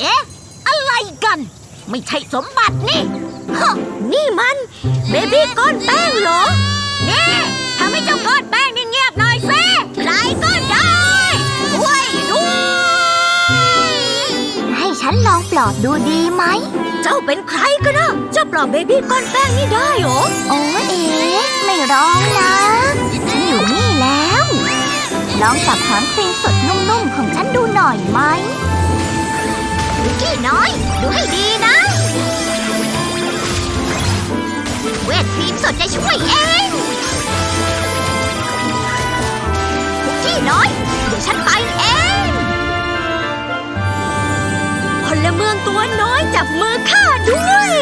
เอ๊ะ อะไรกัน ไม่ใช่สมบัตินี่ฮะนี่มัน เบบี้ก้อนแป้งเหรอ นี่ทำให้เจ้าก้อนแป้งนี่เงียบหน่อยสิใครก็ได้ช่วยด้วย ให้ฉันลองปลอบดูดีไหม เจ้าเป็นใครกันนะเจ้าปลอบเบบี้ก้อนแป้งนี่ได้เหรอ โอ้เอ๋ไม่ร้องนะ ฉันอยู่นี่แล้ว ลองจับหางครีมสดนุ่มๆของฉัน น้อย ดูให้ดีนะ เวทครีมสดจะช่วยเองคุกกี้น้อย เดี๋ยวฉันไปเองพลเมืองตัวน้อยจับมือข้าด้วย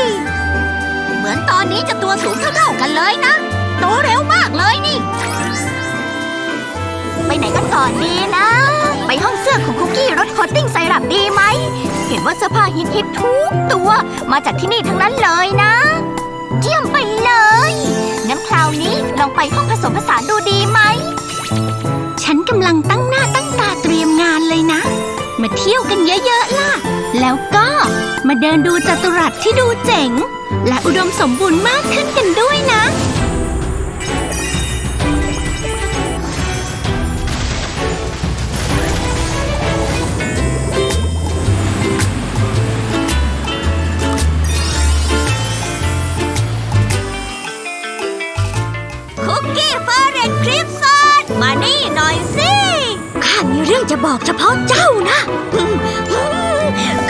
เหมือนตอนนี้จะตัวสูงเท่าๆกันเลยนะ โตเร็วมากเลยนี่ ไปไหนกันก่อนดีนะ ไปห้องเสื้อของคุกกี้รสโคตติ้งไซรัปดีไหม เห็น ว่าเสื้อผ้าฮิตฮิตทุกตัว มาจากที่นี่ทั้งนั้นเลยนะ เยี่ยมไปเลยงั้นคราวนี้ลองไปห้องผสมผสานดูดีไหม ฉันกำลังตั้งหน้าตั้งตาเตรียมงานเลยนะ มาเที่ยวกันเยอะๆล่ะ แล้วก็มาเดินดูจัตุรัสที่ดูเจ๋ง และอุดมสมบูรณ์มากขึ้นกันด้วย คุกกี้เฟอร์เรนคริปซอนมานี่หน่อยสิข้ามีเรื่องจะบอกเฉพาะเจ้านะ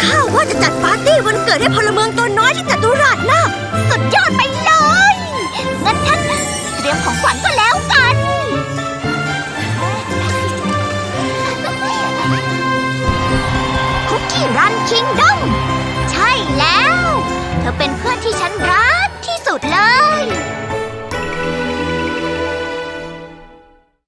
ข้าว่าจะจัดปาร์ตี้วันเกิดให้พลเมืองตัวน้อยที่จัตุรัสนะสุดยอดไปเลยงั้นฉันเตรียมของขวัญก็แล้วกัน คุกกี้รันคิงดอม